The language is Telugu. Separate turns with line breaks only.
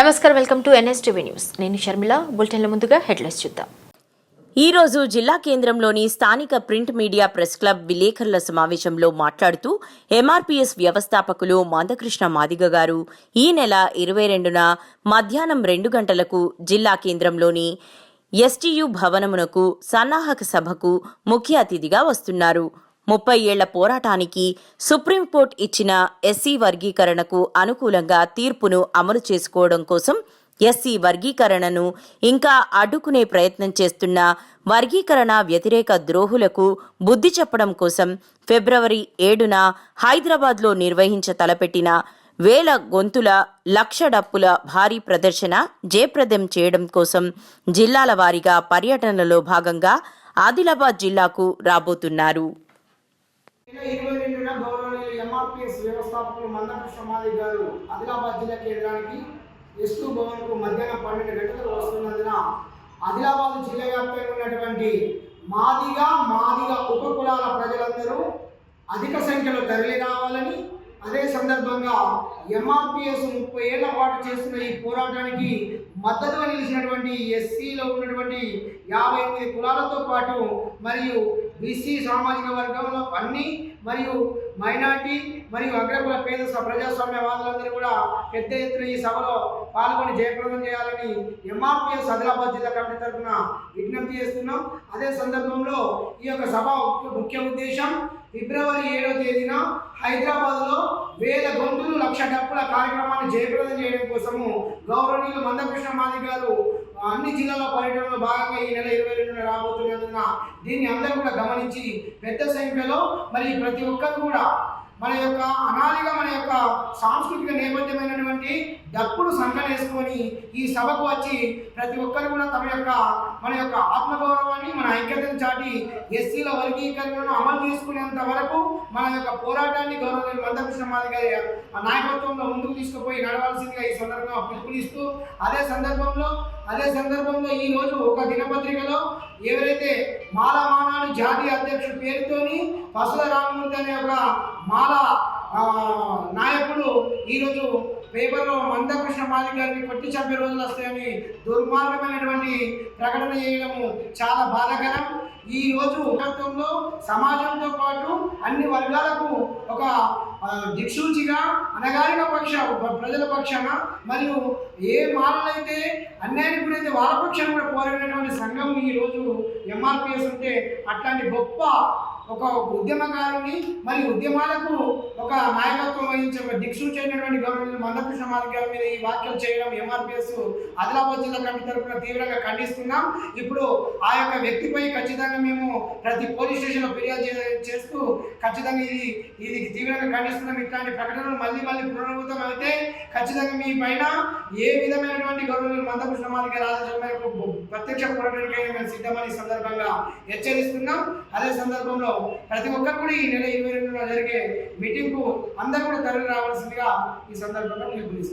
నమస్కారం వెల్కమ్ టు ఎన్ఎస్టీవీ న్యూస్. నేను షర్మిల. బులెటిన్ల ముందుగా హెడ్లైన్స్ చూద్దాం.
ఈరోజు జిల్లా కేంద్రంలోని స్థానిక ప్రింట్ మీడియా ప్రెస్ క్లబ్ విలేకరుల సమావేశంలో మాట్లాడుతూ ఎంఆర్పీఎస్ వ్యవస్థాపకులు మందకృష్ణ మాదిగ గారు ఈ నెల ఇరవై రెండున మధ్యాహ్నం రెండు గంటలకు జిల్లా కేంద్రంలోని ఎస్టీయు భవనమునకు సన్నాహక సభకు ముఖ్య అతిథిగా వస్తున్నారు. ముప్పై ఏళ్ళ పోరాటానికి సుప్రీంకోర్టు ఇచ్చిన ఎస్సీ వర్గీకరణకు అనుకూలంగా తీర్పును అమలు చేసుకోవడం కోసం ఎస్సీ వర్గీకరణను ఇంకా అడ్డుకునే ప్రయత్నం చేస్తున్న వర్గీకరణ వ్యతిరేక ద్రోహులకు బుద్ధి చెప్పడం కోసం ఫిబ్రవరి ఏడున హైదరాబాద్లో నిర్వహించ తలపెట్టిన వేల గొంతుల లక్ష డప్పుల భారీ ప్రదర్శన జయప్రదం చేయడం కోసం జిల్లాల వారీగా పర్యటనలో భాగంగా ఆదిలాబాద్ జిల్లాకు రాబోతున్నారు.
ఇరవై రెండున గౌరవనీయులు ఎంఆర్పిఎస్ వ్యవస్థాపకులు మందకృష్ణ మాది గారు ఆదిలాబాద్ జిల్లా కేంద్రానికి ఎస్టూ భవన్కు మధ్యాహ్నం పన్నెండు గంటలకు వస్తున్నందున ఆదిలాబాద్ జిల్లా వ్యాప్తంగా ఉన్నటువంటి మాదిగా మాదిగా ఉపకులాల ప్రజలందరూ అధిక సంఖ్యలో తరలి రావాలని అదే సందర్భంగా ఎంఆర్పిఎస్ ముప్పై ఏళ్ళ పాటు చేస్తున్న ఈ పోరాటానికి మద్దతుగా నిలిచినటువంటి ఎస్సీలో ఉన్నటువంటి యాభై ఎనిమిది కులాలతో పాటు మరియు బీసీ సామాజిక వర్గంలో అన్ని మరియు మైనార్టీ మరియు అగ్రకుల పేద స- ప్రజాస్వామ్యవాదులందరూ కూడా పెద్ద ఎత్తున ఈ సభలో పాల్గొని జయప్రదం చేయాలని ఎంఆర్పిఎస్ ఆదిలాబాద్ జిల్లా కమిటీ తరఫున విజ్ఞప్తి చేస్తున్నాం. అదే సందర్భంలో ఈ యొక్క సభ ముఖ్య ఉద్దేశం ఫిబ్రవరి ఏడో తేదీన హైదరాబాద్లో వేల గొంతులు లక్ష డప్పుల కార్యక్రమాన్ని జయప్రదం చేయడం కోసము గౌరవనీయులు మందకృష్ణ మాది గారు అన్ని జిల్లాల పర్యటనలో భాగంగా ఈ నెల ఇరవై రెండున రాబోతున్నందున దీన్ని అందరూ కూడా గమనించి పెద్ద సంఖ్యలో మరి ప్రతి ఒక్కరు కూడా మన యొక్క అనాదిగా మన యొక్క సాంస్కృతిక నేపథ్యమైనటువంటి డప్పును సంకనేసుకొని ఈ సభకు వచ్చి ప్రతి ఒక్కరు కూడా తమ యొక్క మన యొక్క ఆత్మగౌరవాన్ని మన ఐక్యతను చాటి ఎస్సీల వర్గీకరణను అమలు చేసుకునేంత వరకు మన యొక్క పోరాటాన్ని గౌరవ మందకృష్ణ మాది గారి ఆ నాయకత్వంలో ముందుకు తీసుకుపోయి నడవాల్సిందిగా ఈ సందర్భంగా పిలుపునిస్తూ అదే సందర్భంలో అదే సందర్భంలో ఈ రోజు ఒక దినపత్రికలో ఎవరైతే మాల మానాడు జాతీయ అధ్యక్షుడి పేరుతోని పసుల రామమూర్తి అనే ఒక మాల ఆ, నాయకుడు ఈరోజు పేపర్లో మందకృష్ణ మాదిక్ గారిని కొట్టి చంపే రోజులు వస్తాయని దుర్మార్గమైనటువంటి ప్రకటన చేయడము చాలా బాధాకరం. ఈ రోజు ప్రభుత్వంలో సమాజంతో పాటు అన్ని వర్గాలకు ఒక దిక్సూచిగా అనగారిన పక్ష ప్రజల పక్షాన మరియు ఏ మాటలైతే అన్యాయానికి గురైతే వాళ్ళ పక్షాన కూడా పోరాడినటువంటి సంఘం ఈ రోజు ఎంఆర్పిఎస్ ఉంటే అట్లాంటి గొప్ప ఒక ఉద్యమకారుని మరి ఉద్యమాలకు ఒక నాయకత్వం వహించే దిక్సూచైనటువంటి దిక్సూచి గవర్నమెంట్ మందకృష్ణ మాదిక్ గారి మీద ఈ వ్యాఖ్యలు చేయడం ఎంఆర్పిఎస్ ఆదిలాబాద్ జిల్లా కమిటీ తరఫున తీవ్రంగా ఖండిస్తున్నాం. ఇప్పుడు ఆ యొక్క వ్యక్తిపై ఖచ్చితంగా మేము ప్రతి పోలీస్ స్టేషన్లో ఫిర్యాదు చేస్తూ ఖచ్చితంగా ఇది ఇది తీవ్రంగా ఖండిస్తున్నాం. ఇట్లాంటి ప్రకటనలు మళ్ళీ మళ్ళీ పునరావృతం అయితే ఖచ్చితంగా మీ పైన ఏ విధమైనటువంటి గవర్నమెంట్ మందకృష్ణ మాదిక్ గారి ఆదేశం మేరకు ప్రత్యక్ష పోరాటానికైనా మేము సిద్ధమని సందర్భంగా హెచ్చరిస్తున్నాం. అదే సందర్భంలో ప్రతి ఒక్కరు కూడా ఈ నెల ఇరవై రెండున జరిగే మీటింగ్కు అందరూ కూడా తరలి రావాల్సిందిగా ఈ సందర్భంగా పిలుపునిస్తున్నాం